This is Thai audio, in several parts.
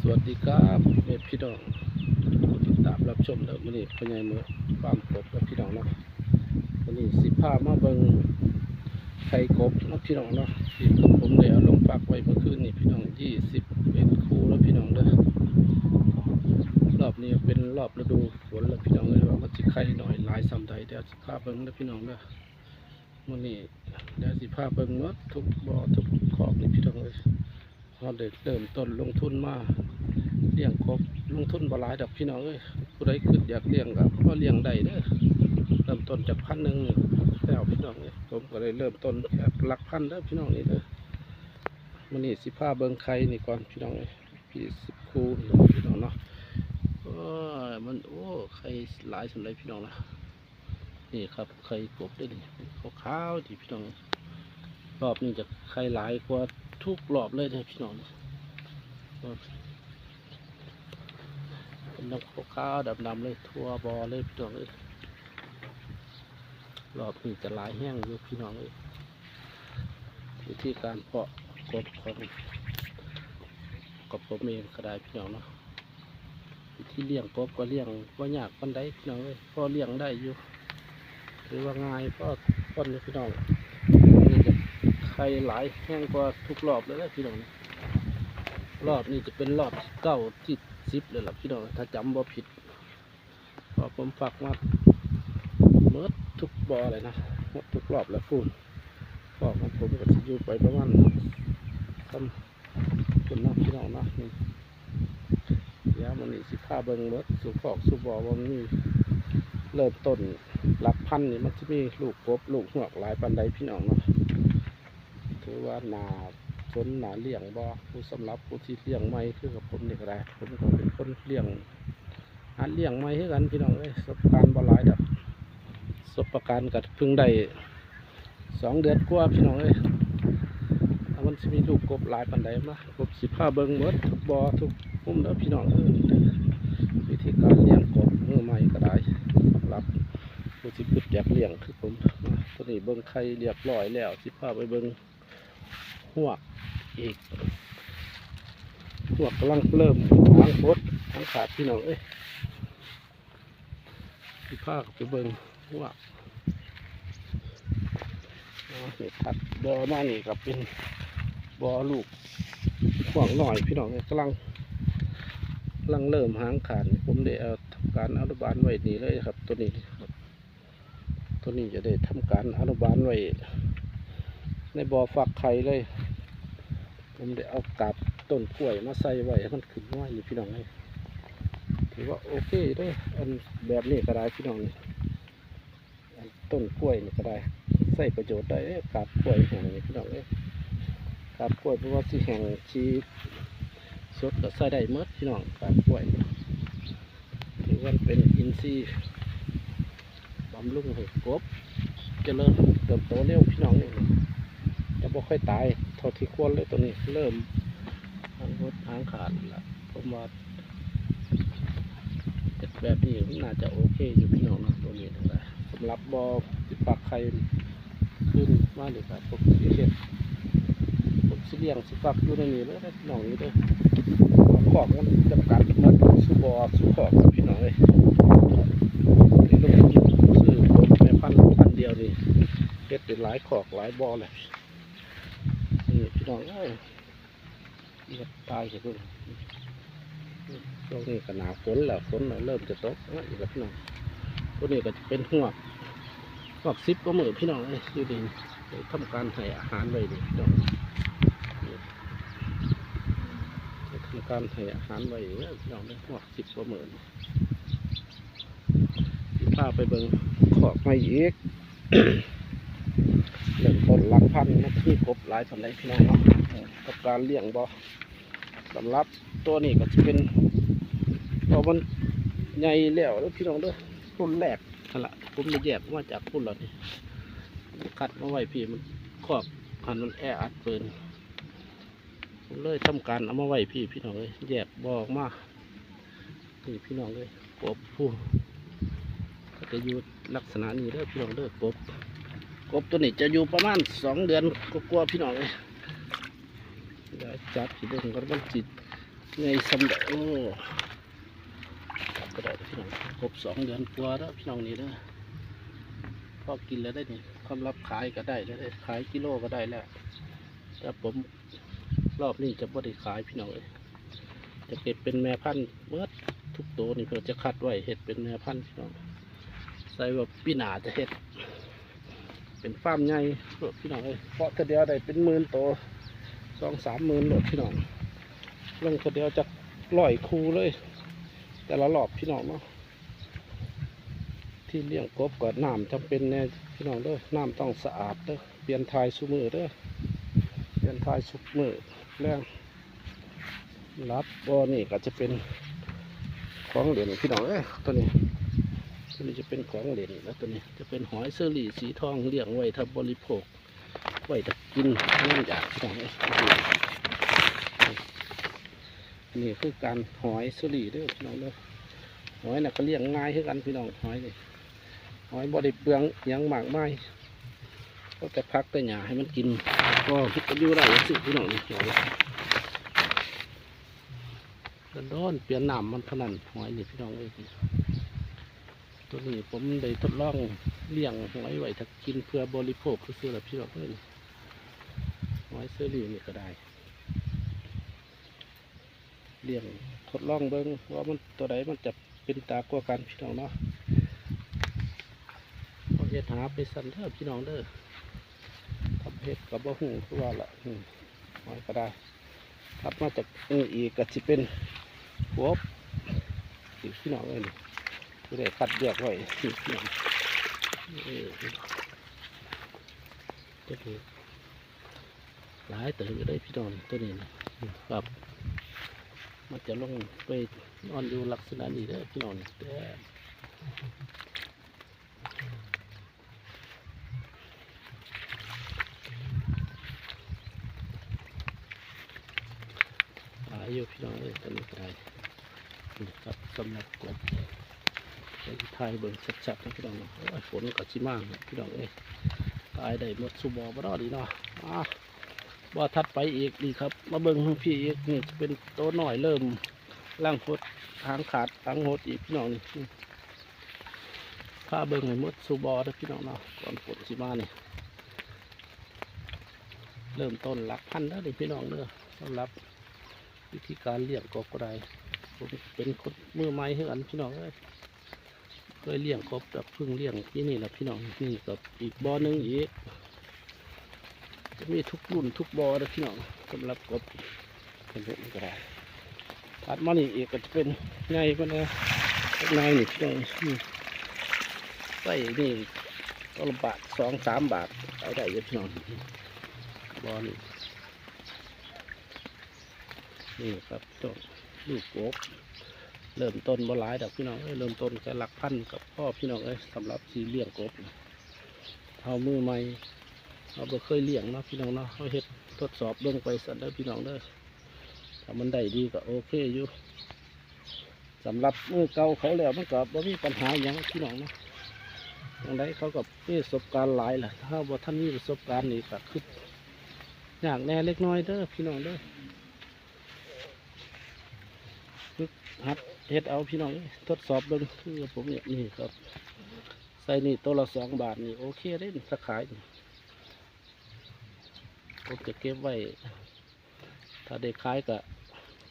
สวัสดีครับเอพี่น้องติดตามรับชมเด้อมื้อนี้พ่อใหญ่มือฟามกบกับพี่น้องเนาะวันนี้สิพามาเบิ่งไข่กบเนะพี่น้องเนาะที่ผมได้เอาลงฝากไว้เมื่อคืนนี่พี่น้อง21คู่แล้วพี่น้องเด้อรอบนี้เป็นรอบฤดูฝนแล้วพี่น้องเลยว่ามันสิไข่หน่อยหลายซ้ำใดเดี๋ยวสิพาเบิ่งเด้พี่น้องเด้อมื้อนี้เดี๋ยวสิพาเบิ่งหมดทุกบ่อทุกขอบนี่พี่น้องเอ้ย เราเด็กเริ่มต้นลงทุนมาเลี้ยงกบลงทุนบหลายดอกพี่น้องเอ้ยผู้ใดขึ้นอยากเลี้ยงก็พอเลี้ยงได้เด้อเริ่มต้นจากพันหนึ่งแล้วพี่น้องเอ้ยผมก็เลยเริ่มต้นจากหลักพันเด้อพี่น้องนี่เด้อมันนี่สิผ้าเบิงไข่นี่ก่อนพี่น้องเอ้ยพี่สิบคู่นี่พี่น้องเนาะโอ้ยมันโอ้ไข่หลายสำหรับพี่น้องนะนี่ครับไข่กบได้ดิขาวๆที่พี่น้องรอบนี้จะไข่หลายกว่า ทุกรอบเลยนะพี่น้องเป็นน้ำขาวๆดำๆเลยทั่วบอเลยพี่น้องเลยรอบนี้จะลายแห้งอยู่พี่น้องเลยวิธีการเพาะกบของกบผมเองก็ได้พี่น้องเนาะวิธีเลี้ยงกบก็เลี้ยงว่ายากปันได้พี่น้องเลยพอเลี้ยงได้อยู่หรือว่าง่ายพอป้นเลยพี่น้อง ไข่หลายแห้งกว่าทุกรอบเลยนะพี่น้องรอบนี้จะเป็นรอบเก้าที่สิบเลยล่ะพี่น้องถ้าจำบ่ผิดเพอผมฝากมาเมื่อทุกบ่อเลยนะหมดทุกรอบแล้วพูนรอของผมก็จะอยู่ไปประมาณทำคนนะพี่น้องนะนี่ยวมันนี่สิผ้าเบิ้งรถสุขอกสุบ่อว่ามันมีเริ่มต้นหลักพันนี่มันจะมีลูกกบลูกหวกหลายปันใดพี่น้องเนาะ ถือว่าหนาชนหนาเลี้ยงบ่ผู้สำหรับผู้ที่เลี้ยงไม่คือกับผมนี่ก็ได้ผมก็เป็นคนเลี้ยงหาเลี้ยงไม่ให้กันพี่น้องเอ้ยสบการณ์บ่หลายดอกประการ์ก็เพิ่งได้สองเดือนกว่าพี่น้องเอ้ยแล้วมันจะมีลูกกบหลายปันใดมากบสิบห้าเบิ้งหมดทุกบ่อทุกมุมเด้อพี่น้องเอ้ยวิธีการเลี้ยงกบมือใหม่ก็ได้สำรับผู้ที่คิดอยากเลี้ยงคือผมตัวนี้เบิ้งไข่เรียบร้อยแล้วสิพาไปเบิ้ง หัวกอีกหัวกกำลังเริ่มทางโคตรทางขาดพี่น้องเอ้ยพี่ภาคไปเบิ่งหัวกเอาเห็ดถัดบอมานี่ก็เป็นบอลูกห่วงหน่อยพี่น้องเอ้ยกำลังกำลังเริ่มหางขาดนี่ผมได้เอาทำการอนุบาลไว้นี่เลยครับ ตัวนี้ครับตัวนี้จะได้ทำการอนุบาลไว้ในบ่อฝักไข่เลย ผมได้เอากาบต้นกล้วยมาใส่ไว้ให้มันขึ้นน้อยนี่พี่น้องเลยถือว่าโอเคด้ออันแบบนี้ก็ได้พี่น้องอันต้นกล้วยนี่ก็ได้ใส่ประโยชน์ได้กาบกล้วยแห้งนี่พี่น้องเลยกาบกล้วยเพราะว่าที่แห้งชีสดก็ใส่ได้หมดพี่น้องกาบกล้วยถือว่าเป็นอินทรีย์บำรุงให้กบเจริญเติบโตเร็วพี่น้องนี่จะบ่ค่อยตายเท่าที่ควรเลยตัวนี้เริ่มหางรถหางขาดแล้วผมว่าแบบนี้น่าจะโอเคอยู่พี่น้องนะตัวนี้ทั้งหลายสำหรับบอติดปากไข่ขึ้นมาเลยครับผมสิเฮ็ดผมสิเลี้ยงสิฟักอยู่ในนี้เลยนะพี่น้องนี่เด้อขอกมันจำกัดมันสุบอสุขอกับพี่น้องเลยนี่ลงทุนซื้อผมแม่พันพันเดียวนี่เฮ็ดเป็นหลายขอกหลายบ่อเลย น้องเอ้ยเรียบตายเห็นเพิ่นช่วงนี้ก็หนาฝนแล้วฝนเริ่มจะตกอีกแล้วพี่น้องตัวนี้ก็จะเป็นหัวหัวกซิปก็เหมือนพี่น้องเอ้ยอยู่ดีทำการให้อาหารไว้นี่พี่น้องนี่ได้ทำการให้อาหารไว้ด้อพี่น้องได้หัวกซิปก็เหมือนพาไปเบิ่งขอกไม้อีกเริ่มต้น หลักพันนะคือกบหลายพันไรพี่น้องเนาะกับการเลี้ยงบ่สำหรับตัวนี้ก็จะเป็นพอมันใหญ่แล้วแล้วพี่น้องเด้อรุ่นแรกนั่นละผมได้แยกมาจากพุ่นแล้วนี่คัดมาไว้พี่มันครอบหันมันแออัดเปินผมเลยทำการเอามาไว้พี่พี่น้องเลยแยกบอออกมานี่พี่น้องเลยกบผู้ก็จะอยู่ลักษณะนี้เด้อพี่น้องเด้อกบ กบตัวนี้จะอยู่ประมาณสองเดือนก็กลัวพี่น้องเลยจับสีเดือนก็มันจิตไงสำเร็จโอ้ก็ได้พี่น้องครบสองเดือนกว่าแล้วพี่น้องนี่นะพอกินแล้วได้นี่ความรับขายก็ได้แล้วได้ขายกิโลก็ได้แล้วแต่ผมรอบนี้จะบ่ได้ขายพี่น้องเลยจะเก็บเป็นแม่พันธุ์เมื่อทุกตัวนี่เพื่อจะคัดไว้เห็ดเป็นแม่พันธุ์พี่น้องใส่ว่าปีหนาจะเห็ด เป็นฟาร์มใหญ่โลดพี่น้องเอ้ยเพราะเทอเดียวได้เป็นหมื่นโตวสองสามหมื่นโลดพี่น้องลงเทอเดียวจะร้อยคูเลย แต่ละรอบพี่น้องเนาะที่เลี้ยงกบกับน้ำจำเป็นแน่พี่น้องเด้อน้ำต้องสะอาดเด้อเปลี่ยนทายสุมือเด้อเปลี่ยนทายสุมือแรงรับบ่อนี่ก็จะเป็นของเหรียญพี่น้องเอ้ยตัวนี้ ตัวนี้จะเป็นของเหลนแล้วตัวนี้จะเป็นหอยเซรี่สีทองเลี้ยงไว้ถ้าบริโภค ไว้ถ้ากินเล่นอยากของนี่คือการหอยเซรี่ด้อพี่น้องเด้อหอยน่ะก็เลี้ยงง่ายคือกันพี่น้องหอยนี่หอยบริเปลืองยังหมากไม่ก็แต่พักแต่หยาให้มันกิน ก็คิดกันอยู่ได้สิพี่น้องนี่หอยโดนเปลี่ยนหน้ำมันเท่านั้นหอยนี่พี่น้องเอ้ย ตัวนี้ผมได้ทดลองเลี้ยงหอยไว้ถ้ากินเพื่อบริโภคซื้อแล้วพี่บอกเลยหอยเซอรี่นี่ก็ได้เลี้ยงทดลองเบิ้งว่ามันตัวใดมันจะเป็นตากว่ากันพี่น้องเนาะเอเฮ็ดหาไปสั่นเด้อพี่น้องเด้อทำเฮ็ดกับบ่หูคือว่าละอืมหอยก็ได้ถัดมาจากนี้อีกก็จะเป็นหัวพี่น้องเลย นี่ได้คัดเลือกไว้ที่เพียงเออตัวนี้หลายเติมอยู่ได้พี่น้องตัวนี้นะครับ มันจะลงไปนอนอยู่ลักษณะนี้ได้พี่น้องแต่หลายอยู่พี่น้องเลยตัวนี้ก็ได้นี่ครับสำหรับกบ ไทยเบิ่งชัดๆนะพี่น้องฝนก็ชิมากนะพี่น้องเอ้ยตายได้หมดสุบอบรอดีเนาะอะบ่ทัดไปอีกดีครับ มาเบิ่งพี่อีกนี่จะเป็นโตวหน่อยเริ่มล่างหดหางขาดหางหดอีกพี่น้องนี่พาเบิ่งให้หมดสุบอนะพี่น้องเนาะก่อนฝนชิมาเนี่ยเริ่มต้นหลักพันแล้วนี่พี่น้องเด้อสำหรับวิธีการเลี้ยงกบก็ได้ผมเป็นคนมือใหม่ให้กันพี่น้องเอ้ย เคยเลี้ยงครบแบบพิ่งเลี้ยงที่นี่แหละพี่น้องนี่กับอีกบ่อนึงอีกจะมีทุกรุ่นทุกบ่อเลยพี่น้องสำหรับกบเป็นแบบนี้ก็ได้ถัดมานี่อีกก็จะเป็นไงก็นะนายนี่พี่น้องนี่ใส่นี่ก็ละบาทสองสามบาทเอาได้เยอะพี่น้องบ่อนี่นี่ครับต้องลูกกบ เริ่มต้นบ่หลายดอกพี่น้องเอ้ยเริ่มต้นแค่หลักพันกับพ่อพี่น้องเอ้ยสำหรับสีเลี้ยงกบเท่ามือใหม่เราเคยเลี้ยงเนาะพี่น้องเนาะเราเฮ็ดทดสอบเบิ่งไปสันเด้อพี่น้องเด้อถ้ามันได้ดีก็โอเคอยู่สำหรับมือเก่าเขาแล้วมันก็บ่มีปัญหาอย่างพี่น้องเนาะอย่างไรเขากับมีประสบการณ์หลายแหละถ้าบ่ท่านมีประสบการณ์นี่ก็คืออยากแน่เล็กน้อยเด้อพี่น้องเด้อหัด เฮ็ดเอาพี่น้องเอ้ยทดสอบเบิ่งคือผมเนี่ยนี่ครับ ใส่นี่ตัวละสองบาทนี่โอเคเด้ถ้าขายผมจะเก็บไว้ ถ้าได้ขายก็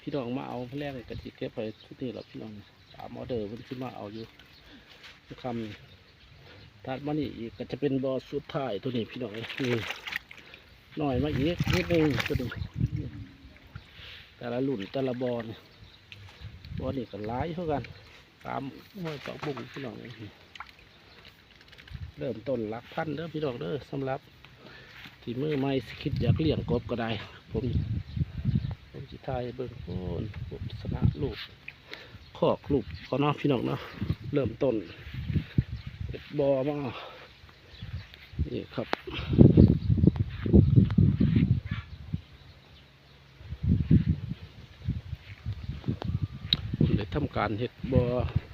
พี่น้องมาเอาแรกก็จะเก็บไว้ทุกนี่หละพี่น้องตามออเดอร์มันที่มาเอาอยู่คำนี่ถัดมานี่อีกก็จะเป็นบอสุดท้ายตัวนี้พี่น้องเอ้ยนี่หน่อยมาอีกนิดนึงตัวนี้แต่ละรุ่นแต่ละบอนี่ บ่อนี่ก็หลายเท่ากัน ตามห้วยตอกบุ้งพี่น้องเริ่มต้นหลักพันเด้อพี่น้องเด้อสำหรับ ที่มือไม่คิดอยากเลี้ยงกบก็ได้ ผมผมจิทายเบิ่งโอ้นผมสนะลูกคอกลูกเขาเนาะพี่น้องเนาะเริ่มต้นเก็บบอมานี่ครับ ผมได้ทำ การเห็ดบอ่อ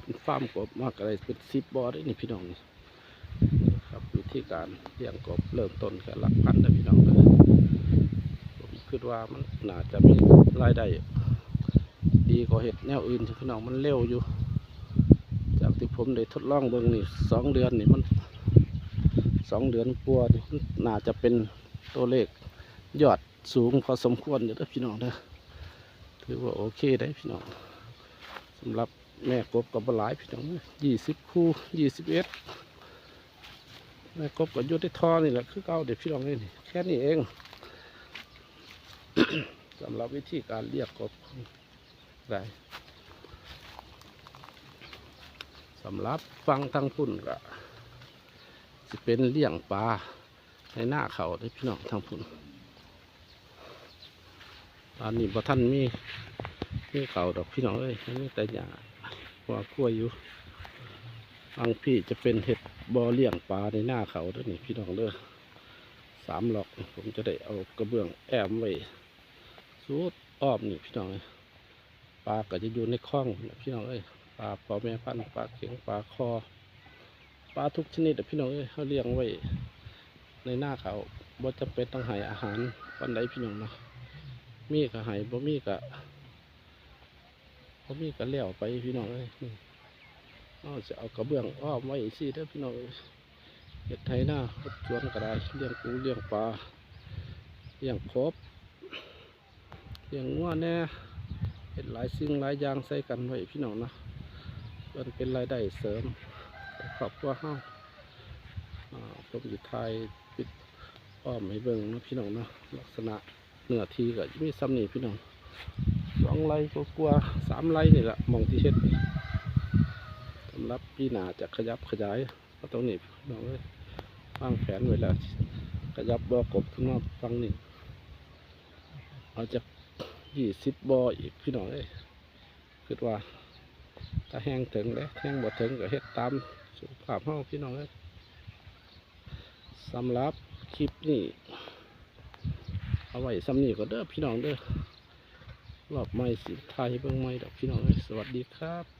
เป็นฟาร์มกบมากอะไรเป็นสิบบ่อได้นี่พี่น้องนี่ครับวิธีการเลี้ยงกบเริ่มต้นแค่หลักพันนะพี่น้องเลยผมคิดว่ามันน่าจะมีรายได้ดีกว่าเห็ดแนวอื่นพี่น้องมันเร็วอยู่ จากที่ผมได้ทดลองเบิ่งนี่สองเดือนนี่มันสองเดือนกว่านี่มันน่าจะเป็นตัวเลขยอดสูงพอสมควรอยู่เด้อพี่น้องเด้อถือว่าโอเคได้พี่น้อง สำหรับแม่กบกับหลายพี่น้องยี่สิบคู่ยี่สิบเอ็ดแม่กบกับยุทธทอนี่แหละคือเก่าเด็กพี่น้องเลยนี่แค่นี้เองสำหรับวิธีการเรียกกบได้สำหรับฟังทางพุ่นก็จะเป็นเลี้ยงปลาในหน้าเขาได้พี่น้องทางพุ่นอันนี้บ่ท่านมี มีเขาดอกพี่น้องเอ้ยมีแต่หญ้าหัวกล้วยอยู่บางพี่จะเป็นเห็ดบอเลี้ยงปลาในหน้าเขาด้วยนี่พี่น้องเด้อสามหลอกผมจะได้เอากระเบื้องแอมไว้สูดอ้อมนี่พี่น้องเอ้ยปลาก็จะอยู่ในคลองพี่น้องเอ้ยปลาปอแม่พันปลาเข็งปลาคอปลาทุกชนิดอะพี่น้องเอ้ยเขาเลี้ยงไว้ในหน้าเขาบ่จะเป็นต้องให้อาหารวันใดพี่น้องเนาะมีก็ให้บ่มีก็ บ่มีก็เลี้ยวไปพี่น้องเอ้ยนี่เอาจะเอากระเบื้องอ้อมไว้สิเด้อพี่น้องเอ้ยเฮ็ดไถหน้าเฮ็ดสวนก็ไดเลี้ยงปูเลี้ยงปลาเลี้ยงครบเลี้ยงงัวแน่เห็ดหลายสิ่งหลายอย่างใส่กันไว้พี่น้องนะมันเป็นรายได้เสริมของครอบครัวเฮาผมอยู่ไทยปิดอ้อมให้เบิ่งนะพี่น้องนะลักษณะเนื้อทีก็มีซ้ำนี่พี่น้อง องไร่กลัวสามไร่นี่แหละมองที่เฮ็ดสำหรับปีหน้าจะขยับขยายก็ตรงนี้พี่น้องเอ้ยวางแผนไว้แล้วขยับบ่อกบขึ้นมาฟังนี่เอาจากยี่สิบบออีกพี่น้องเอ้ยคิดว่า ถ้าแห้งถึงเลยแห้งบ่ถึงก็เฮ็ดตามสุขภาพเฮาพี่น้องเอ้ยสำหรับคลิปนี้เอาไว้สำนี้ก็เด้อพี่น้องเด้อ รอบใหม่สิไทยเบิ่งใหม่ดอกพี่น้องสวัสดีครับ